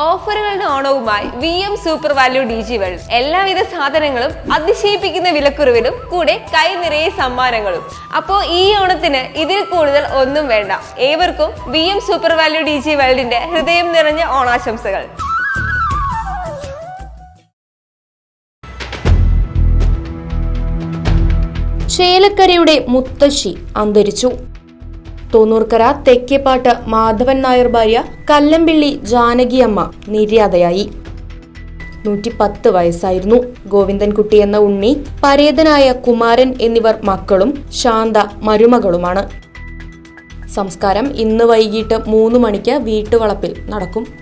ഓഫറുകളുടെ ഓണവുമായി V M super value D G world എല്ലാവിധ സാധനങ്ങളും അതിശയിപ്പിക്കുന്ന വിലക്കുറവിലും കൂടെ കൈ നിറയെ സമ്മാനങ്ങളും. അപ്പോ ഈ ഓണത്തിന് ഇതിൽ കൂടുതൽ ഒന്നും വേണ്ട. ഏവർക്കും V M super value D G വേൾഡിന്റെ ഹൃദയം നിറഞ്ഞ ഓണാശംസകൾ. ചേലക്കരയുടെ മുത്തശ്ശി അന്തരിച്ചു. തോന്നൂർക്കര തെക്കേപ്പാട്ട് മാധവൻ നായർ ഭാര്യ കല്ലമ്പിള്ളി ജാനകിയമ്മ നിര്യാതയായി. നൂറ്റി പത്ത് വയസ്സായിരുന്നു. ഗോവിന്ദൻകുട്ടി എന്ന ഉണ്ണി പരേതനായ കുമാരൻ എന്നിവർ മക്കളും ശാന്ത മരുമകളുമാണ്. സംസ്കാരം ഇന്ന് വൈകിട്ട് മൂന്ന് മണിക്ക് വീട്ടുവളപ്പിൽ നടക്കും.